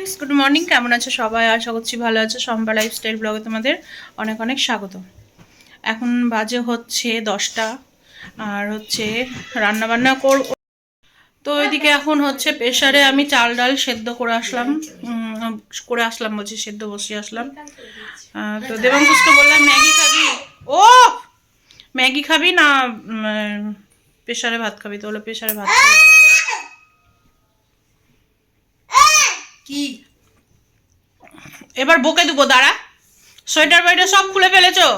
Friends good morning কেমন আছো সবাই? আশা করছি ভালো আছো। সম্পা লাইফস্টাইল ব্লগে তোমাদের অনেক অনেক স্বাগত। এখন বাজে হচ্ছে দশটা, আর হচ্ছে রান্না বান্না কর তো ওইদিকে এখন হচ্ছে প্রেশারে আমি চাল ডাল সেদ্ধ করে আসলাম। করে আসলাম বলছি, সেদ্ধ বসিয়ে আসলাম। তো দেবাংকুশকে বললাম, ম্যাগি খাবি? ও! ম্যাগি খাবি না প্রেশারে ভাত খাবি? তো হলো প্রেশারে ভাত খাবি। কি? এবার বকে দেবো দাঁড়া। সোয়েটার বাইটা সব খুলে ফেলেছো?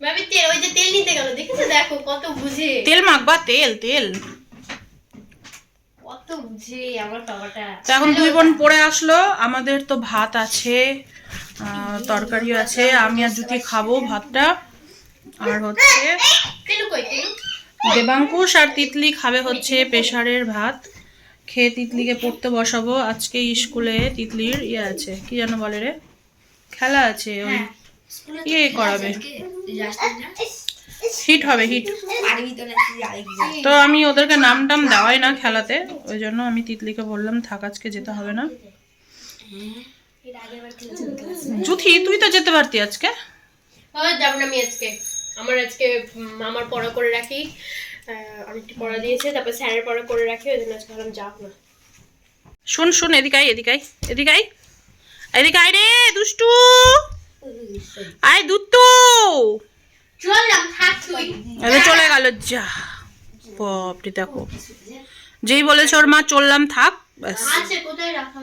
ভাবি তেল ওই যে তেল নিতে গেল দেখেছ? দেখো কত বুঝে। তেল মাখবা তেল তেল। কত বুঝে আমার বাবাটা এখন দুই বোন পড়ে আসলো আমাদের তো ভাত আছে আহ, তরকারিও আছে আমি আর জুতি খাব ভাতটা। আর হচ্ছে দেবাঙ্কুশ আর তিতলি খাবে হচ্ছে প্রেশারের ভাত। খেয়ে তিতলিকে পড়তে বসাবো। আজকে স্কুলে তিতলির ইয়ে আছে। কি যেন বলে রে? খেলা আছে ওই ইয়ে করাবে। হিট হবে হিট। তো আমি ওদেরকে নাম টাম দেওয়াই না খেলাতে। ওই জন্য আমি তিতলিকে বললাম থাক আজকে যেতে হবে না। জুথি তুই তো যেতে পারতি আজকে। হয় না আমি আজকে। আমার আজকে আমার পড়া করে রাখি। অনেকটি পড়া দিয়েছে তারপর স্যারের পড়া করে রাখি ওই জন্য আজকে ভাবলাম যাও না। শোন শোন এদিকে আয় এদিকে আয় এদিকে আয়। রে দুষ্টু। আয় দুত্তু। চললাম থাক তুই। এবার চলে গেল যা। বাপরে দেখো। যেই বলেছে ওর মা চললাম থাক ব্যাস। কোথায় রাখা।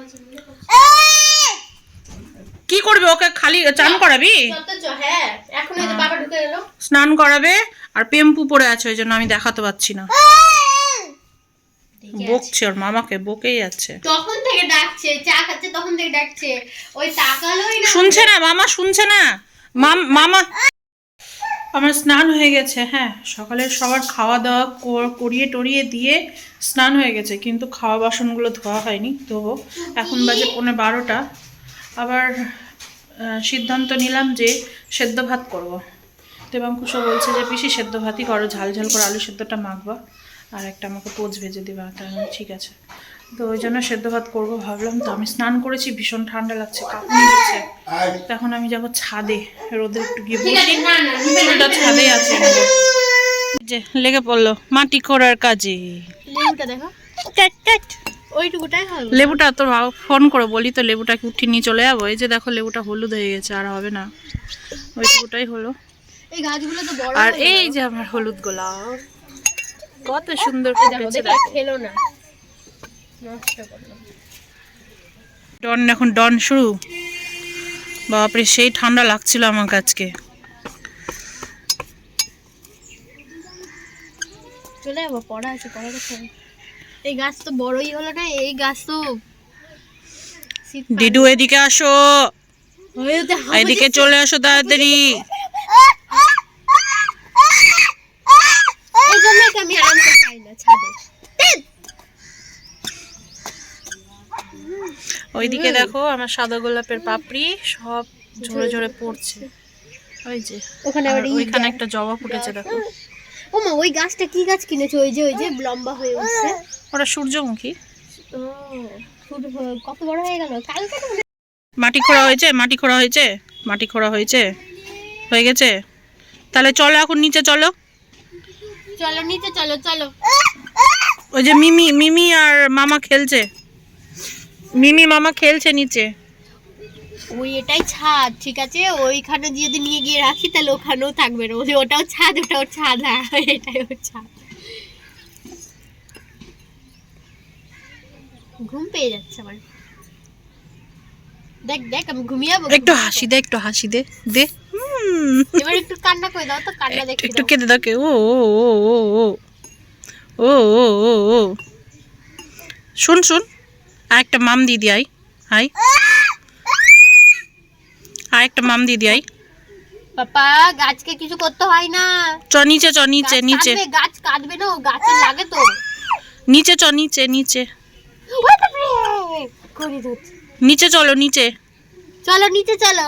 কি করবে? ওকে খালি চান করাবি? হ্যাঁ স্নান করাবে আর পেম্পু পরে আছে ওই জন্য আমি দেখাতে পাচ্ছি না। বকছে ওর মামাকে বকেই যাচ্ছে তখন থেকে ডাকছে চা খাচ্ছে তখন থেকে ডাকছে। ওই তাকালোই না। শুনছে না মামা শুনছে না। মাম- আমার স্নান হয়ে গেছে হ্যাঁ। সকালে সবার খাওয়া দাওয়া কর- করিয়ে টরিয়ে দিয়ে স্নান হয়ে গেছে কিন্তু খাওয়া বাসনগুলো ধোয়া হয়নি তো এখন বাজে পৌনে বারোটা। আবার সিদ্ধান্ত নিলাম যে সেদ্ধ ভাত করব। দেবাঙ্কুশও বলছে যে পিসি সেদ্ধ ভাতই করো ঝাল ঝাল করে আলু সেদ্ধটা মাখবা আর একটা আমাকে পোচ ভেজে দিবা তা আমি ঠিক আছে। তো ওই জন্য সেদ্ধ ভাত করব ভাবলাম তো আমি স্নান করেছি ভীষণ ঠান্ডা লাগছে কাঁপুনি দিচ্ছে তখন আমি যাব ছাদে রোদে একটু গিয়ে চুলটা ছাদে আছে যে লেগে পড়ল মাটি করার কাজে। দেখো। ওইটুকুটাই হবে লেবুটা তো ভাব- ফোন করে বলি তো লেবুটাকে উঠিয়ে নিয়ে চলে যাব? এই যে দেখো লেবুটা হলুদ হয়ে গেছে আর হবে না। ওইটুকুটাই হলো। এই গাছগুলো তো বড় আর এই যে আমার হলুদ গোলাপ। কত সুন্দর ফুটেছে। খেলো না। নষ্ট করলাম ডন এখন ডন শুরু। বাপরে সেই ঠান্ডা লাগছিল আমার আজকে চলে যাব পড়া আছে পড়া। এই গাছ তো বড়ই হলো না এই গাছ তো ডিডু এদিকে আসো। এদিকে চলে আসো তাড়াতাড়ি। এই জন্যই তো আমি আনতে চাই না ছাদে। ওইদিকে দেখো আমার সাদা গোলাপের পাপড়ি সব ঝরে ঝরে পড়ছে। ওই যে ওখানে। একটা জবা ফুটেছে দেখো। ও মা ওই গাছটা কি গাছ কিনেছো? ওই যে ওই যে লম্বা হয়ে উঠছে। ওটা সূর্যমুখী। কত বড় হয়ে গেল? কালকে মাটি খোঁড়া হয়েছে মাটি খোঁড়া হয়েছে মাটি খোঁড়া হয়েছে। হয়ে গেছে? তাহলে চলো এখন নিচে চলো। চলো নিচে চলো চলো। ওই যে মিমি মিমি আর মামা খেলছে। মিমি মামা খেলছে নিচে। ওই এটাই ছাদ ঠিক আছে ওইখানে যদি নিয়ে গিয়ে রাখি তাহলে ওখানেও থাকবে না ওই ওটাও ছাদ ওটাও ছাদ হ্যাঁ এটাই ওর ছাদ ঘুম পেয়ে যাচ্ছে আমার দেখ দেখ আমি ঘুমিয়ে একটু হাসি দে একটু হাসি দে দে হুম। এবার একটু কান্না করে দাও তো কান্না দেখে একটু কেঁদে দাও কে ও ও ও ও ও ও ও ও ও শুন শুন আর একটা মাম দিদি আই হাই আর একটা মাম দিদি আই। পাপা গাছকে কিছু করতে হয় না। চ নিচে চ নিচে নিচে। গাছ কাটবে না গাছে লাগে তো। নিচে চ নিচে নিচে। নিচে চলো নিচে। চলো নিচে চলো।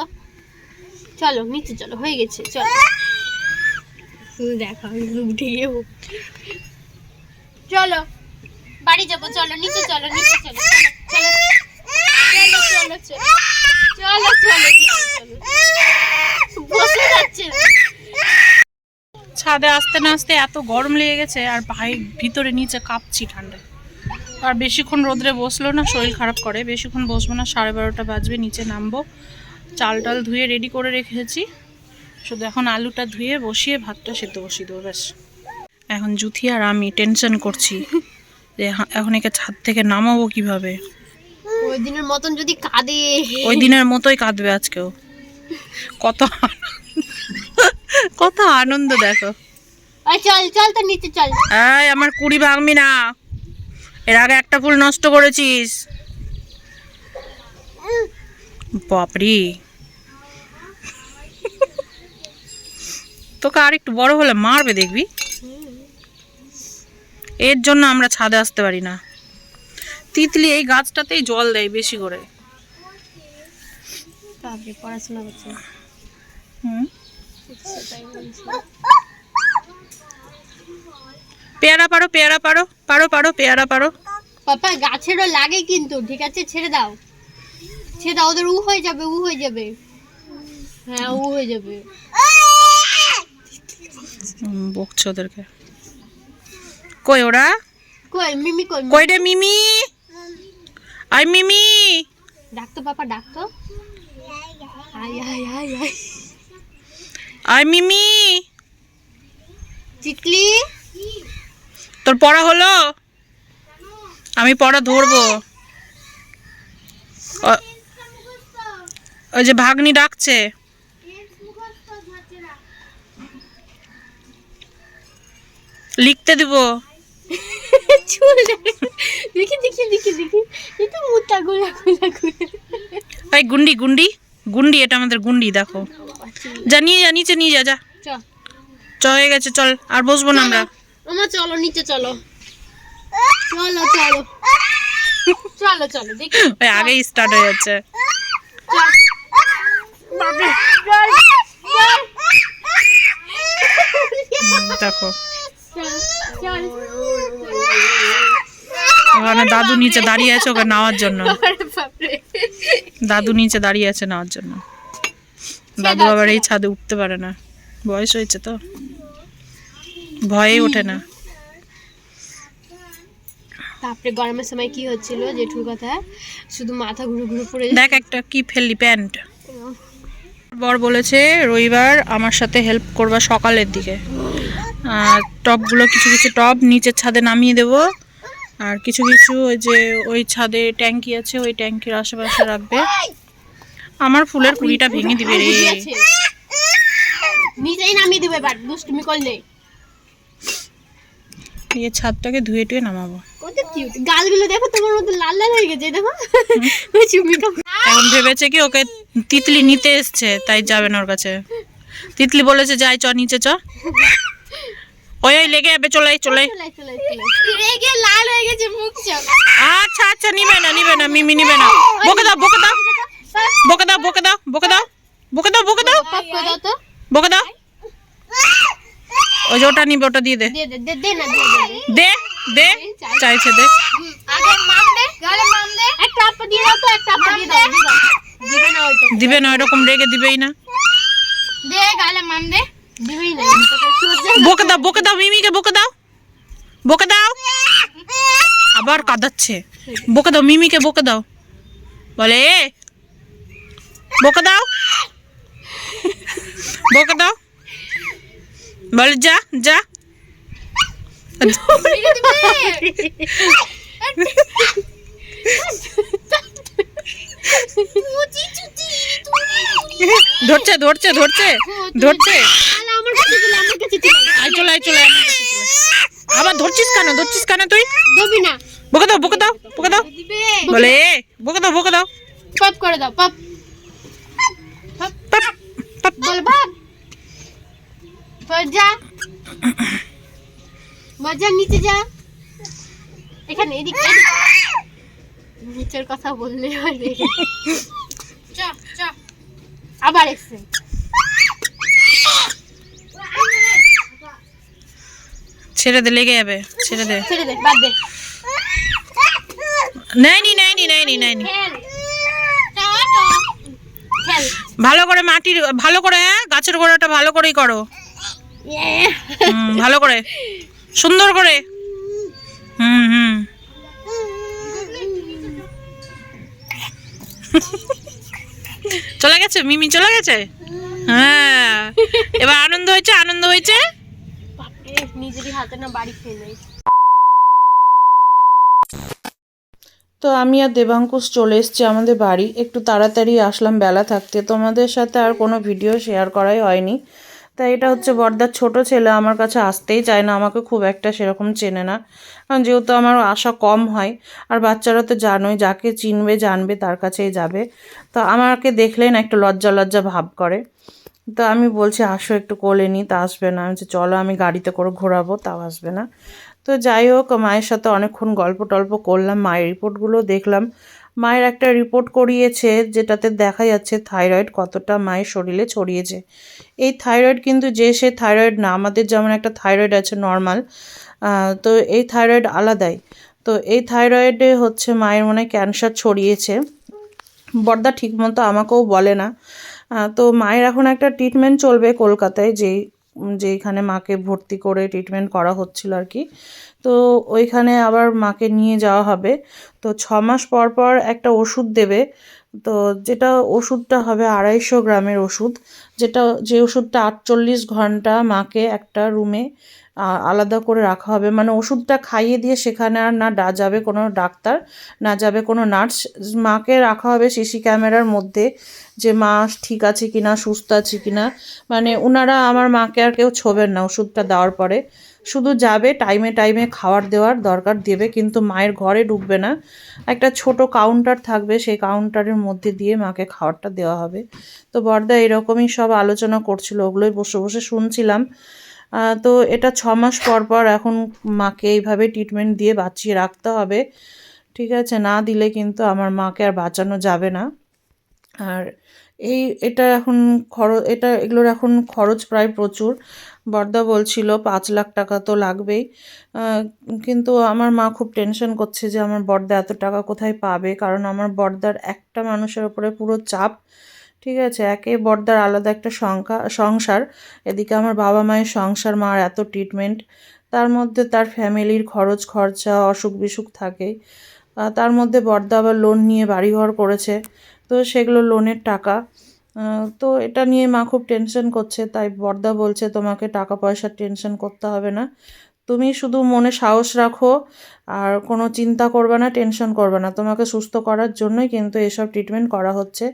চলো নিচে চলো হয়ে গেছে চলো। দেখো উঠে গিয়ে চলো বাড়ি যাব চলো নিচে চলো নিচে চলো চলো, ছাদে আসতে না আসতে এত গরম লেগে গেছে, আর ভাই ভিতরে নিচে কাঁপছি ঠান্ডায়। আর বেশিক্ষণ রোদ্রে বসল না, শরীর খারাপ করে। বেশিক্ষণ বসবো না, সাড়ে বারোটা বাজবে, নিচে নামবো। চাল টাল ধুয়ে রেডি করে রেখেছি। শুধু এখন আলুটা ধুয়ে বসিয়ে ভাতটা সেদ্ধ বসিয়ে দেবো, ব্যাস। এখন জুথি আর আমি টেনশন করছি যে এখন একে ছাদ থেকে নামাবো কীভাবে? ওই দিনের মতন যদি কাঁদে। ওই দিনের মতোই কাঁদবে আজকেও। কত কত আনন্দ দেখো। চল চল তো নিচে চল। এই আমার কুড়ি ভাঙবি না। এর আগে একটা ফুল নষ্ট করেছিস। বাপরি। তোকে আর একটু বড় হলে মারবে দেখবি? এর জন্য আমরা ছাদে আসতে পারি না। তিতলি এই গাছটাতেই জল দেয় বেশি করে। পড়াশোনা করছে। হুম? পেয়ারা পারো পেয়ারা পারো পারো পারো পেয়ারা পারো পাপা গাছেরও লাগে কিন্তু ঠিক আছে? ছেড়ে দাও। ছেড়ে দাও ওদের উ হয়ে যাবে উ হয়ে যাবে। হ্যাঁ উ হয়ে যাবে। বকছে ওদেরকে। কই ওরা? কই মিমি কই কই রে মিমি? আই মিমি। ডাকতো পাপা ডাকতো? আয় আয় আয় আয় আই মিমি। চিকলি? তোর পড়া হলো? আমি পড়া ধরবো। ও- ওই যে ভাগ্নি ডাকছে। লিখতে দিব। চুল। দেখি দেখি দেখি দেখি। এটা মুটা গোলা গোলা গোলা গুন্ডি গুন্ডি। গুন্ডি এটা আমাদের গুন্ডি দেখো। যা নিয়ে যা নিচে নিয়ে যা যা। চ। হয়ে গেছে চল। আর বসবো না আমরা। আমার চলো নিচে চলো। চলো চলো। চলো চলো দেখি। ওই আগেই স্টার্ট হয়ে যাচ্ছে। দেখো। চল চল। ওখানে দাদু নিচে দাঁড়িয়ে আছে ওকে নেওয়ার জন্য। দাদু নিচে দাঁড়িয়ে আছে নেওয়ার জন্য। দাদু আবার এই ছাদে উঠতে পারে না। বয়স হয়েছে তো। ভয়েই ওঠে না। তারপরে গরমের সময় কি হচ্ছিল জেঠুর কথা? শুধু মাথা ঘুরে ঘুরে পড়ে দেখ একটা কি ফেললি প্যান্ট। বর বলেছে রবিবার আমার সাথে হেল্প করবা সকালের দিকে। আর টবগুলো কিছু কিছু টব নিচের ছাদে নামিয়ে দেব। আর কিছু কিছু ওই যে ওই ছাদে ট্যাঙ্কি আছে ওই ট্যাঙ্কির আশেপাশে রাখবে। আমার ফুলের কুড়িটা ভেঙে দিবে রে। নিচেই নামিয়ে দেবে এবার দুষ্টুমি করলে। এই ছাদটাকে ধুয়ে টুয়ে নামাবো। কত কিউট গালগুলো দেখো তোমার মতো লাল লাল হয়ে গেছে দেখো। ওই চুমি খাব এখন ভেবেছে কি ওকে তিতলি নিতে এসছে তাই যাবে না ওর কাছে। তিতলি বলেছে যাই চ নিচে চ। ওই ওই লেগে যাবে চলে চলে রেগে লাল হয়ে গেছে মুখ চোখ। আচ্ছা আচ্ছা নিবে না নিবে না মিমি নিবে না। বকে দাও বকে দাও। বকে দাও বকে দাও বকে দাও বকে দাও বকে দাও। বকে দাও। ওই যে ওটা নিবে ওটা দিয়ে দে। দে দে চাইছে দে। আগে মাম দে গালে মাম দে। একটা আপা দিয়ে দাও তো একটা আপা দিয়ে দাও দিবে না ওইটা দিবে না ওইরকম রেগে দিবেই না। দে গালে মাম দে। দিবেই না। বকে দাও বকে দাও, মিমিকে বকে দাও। বকে দাও। আবার কাঁদাচ্ছে। বকে দাও, মিমিকে বকে দাও। বলে বকে দাও। বকে দাও। বলে, যা যা। চুচি। ধরছে ধরছে ধরছে ধরছে। আয় চলে আয় চলে। আবার ধরছিস কেন ধরছিস কেন তুই? দেবি না। বকে দাও বকে দাও বকে দাও। বলে বকে দাও বকে দাও। পপ করে দাও পপ। পাপ। বল যা মজা নিচে যা। এখানে এদিকে। নিচের কথা বললে হয় আবার এসছে। ছেড়ে দে লেগে যাবে ছেড়ে দে। ছেড়ে দে বাদ দে। নেয়নি নেয়নি নেয়নি খেল। ভালো করে মাটির ভালো করে হ্যাঁ? গাছের গোড়াটা ভালো করেই করো। ভালো করে। সুন্দর করে। হুম হুম। চলে গেছে? মিমি চলে গেছে? হ্যাঁ। এবার আনন্দ হয়েছে? আনন্দ হয়েছে? নিজেরই হাতে না বাড়ি তো আমি আর দেবাঙ্কুশ চলে এসছি আমাদের বাড়ি। একটু তাড়াতাড়ি আসলাম বেলা থাকতে। তোমাদের সাথে আর কোনো ভিডিও শেয়ার করাই হয়নি। তাই এটা হচ্ছে বর্দার ছোট ছেলে, আমার কাছে আসতেই চায় না, আমাকে খুব একটা সেরকম চেনে না। কারণ যেহেতু আমার আশা কম হয়, আর বাচ্চারা তো জানোই, যাকে চিনবে, জানবে, তার কাছেই যাবে। তো আমাকে দেখলেই না একটু লজ্জা লজ্জা ভাব করে। তো আমি বলছি, আসো একটু কোলে নিই তা আসবে না। আমি চলো, আমি গাড়িতে করে ঘোরাবো, তাও আসবে না। তো যাই হোক, মায়ের সাথে অনেকক্ষণ গল্প টল্প করলাম, মায়ের রিপোর্টগুলো দেখলাম। মায়ের একটা রিপোর্ট করিয়েছে যেটাতে দেখা যাচ্ছে থাইরয়েড কতটা মায়ের শরীরে ছড়িয়েছে। এই থাইরয়েড কিন্তু যে সে থাইরয়েড না, আমাদের যেমন একটা থাইরয়েড আছে নর্মাল তো এই থাইরয়েড আলাদাই। তো এই থাইরয়েডে হচ্ছে মায়ের মনে ক্যান্সার ছড়িয়েছে। বর্দা ঠিকমতো আমাকেও বলে না। তো মায়ের এখন একটা ট্রিটমেন্ট চলবে কলকাতায়, যেই, যেইখানে মাকে ভর্তি করে ট্রিটমেন্ট করা হচ্ছিল আর কি। তো ওইখানে আবার মাকে নিয়ে যাওয়া হবে। তো ছ মাস পর পর একটা ওষুধ দেবে। তো যেটা ওষুধটা হবে আড়াইশো গ্রামের ওষুধ। যেটা, যে ওষুধটা আটচল্লিশ ঘণ্টা মাকে একটা রুমে আলাদা করে রাখা হবে। মানে ওষুধটা খাইয়ে দিয়ে সেখানে আর না যাবে কোনো ডাক্তার, না যাবে কোনো নার্স। মাকে রাখা হবে সিসি ক্যামেরার মধ্যে যে, মা, ঠিক আছে কিনা, সুস্থ আছে কিনা? মানে ওনারা আমার মাকে আর কেউ ছোবেন না ওষুধটা দেওয়ার পরে। শুধু যাবে টাইমে টাইমে খাবার দেওয়ার দরকার দেবে, কিন্তু মায়ের ঘরে ঢুকবে না। একটা ছোট কাউন্টার থাকবে, সেই কাউন্টারের মধ্যে দিয়ে মাকে খাবারটা দেওয়া হবে। তো বর্দা এরকমই সব আলোচনা করছিল, ওগুলোই বসে বসে শুনছিলাম। তো এটা ছ মাস পর পর এখন মাকে এইভাবে ট্রিটমেন্ট দিয়ে বাঁচিয়ে রাখতে হবে। ঠিক আছে, না দিলে কিন্তু আমার মাকে আর বাঁচানো যাবে না। আর এই, এটা এখন খরচ, এটা এগুলোর এখন খরচ প্রায় প্রচুর। বর্দা বলছিল, পাঁচ লাখ টাকা তো লাগবেই। কিন্তু আমার মা খুব টেনশন করছে যে আমার বর্দা এত টাকা কোথায় পাবে? কারণ আমার বর্দার একটা মানুষের ওপরে পুরো চাপ, ঠিক আছে? একে বর্দার আলাদা একটা সংখ্যা, সংসার, এদিকে আমার বাবা মায়ের সংসার, মার এত ট্রিটমেন্ট তার মধ্যে তার ফ্যামিলির খরচ, খরচা, অসুখ বিসুখ থাকে। তার মধ্যে বর্দা আবার লোন নিয়ে বাড়িঘর করেছে। তো সেগুলো লোনের টাকা। তো এটা নিয়ে মা খুব টেনশন করছে, তাই বর্দা বলছে, তোমাকে টাকা পয়সার টেনশন করতে হবে না। তুমি শুধু মনে সাহস রাখো আর কোনো চিন্তা করবে না টেনশন করবে না। তোমাকে সুস্থ করার জন্যই কিন্তু এসব ট্রিটমেন্ট করা হচ্ছে।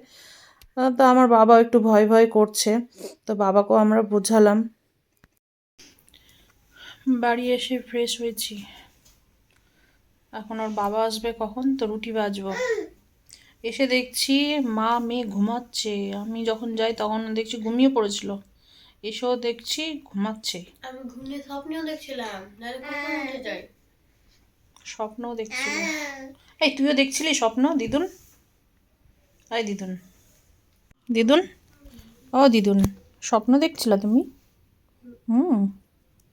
তো আমার বাবা একটু ভয় ভয় করছে। তো বাবাকেও আমরা বোঝালাম। বাড়ি এসে ফ্রেশ হয়েছি। এখন ওর বাবা আসবে কখন? তো রুটি বাজবো এসে দেখছি মা মেয়ে ঘুমাচ্ছে। আমি যখন যাই তখন দেখছি ঘুমিয়ে পড়েছিল। এসেও দেখছি ঘুমাচ্ছে। আমি ঘুমিয়ে স্বপ্নেও দেখছিলাম নাহলে কখন উঠে যাই স্বপ্নও দেখছিল। এই তুইও দেখছিলি স্বপ্ন দিদুন? এই দিদুন। দিদুন? ও দিদুন স্বপ্ন দেখছিলা তুমি? হুম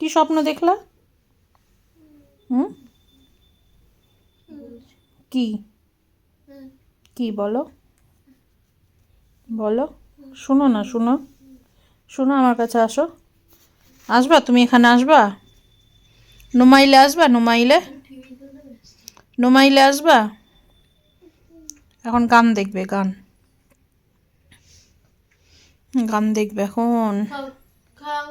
কি স্বপ্ন দেখলা? হুম। কি? কি বলো? বলো? শুনো না, শুনো। শুনো আমার কাছে আসো। আসবা? তুমি এখানে আসবা? নুমাইলে আসবা? নুমাইলে? নুমাইলে আসবা? এখন গান দেখবে, গান। গান দেখবে এখন। খাও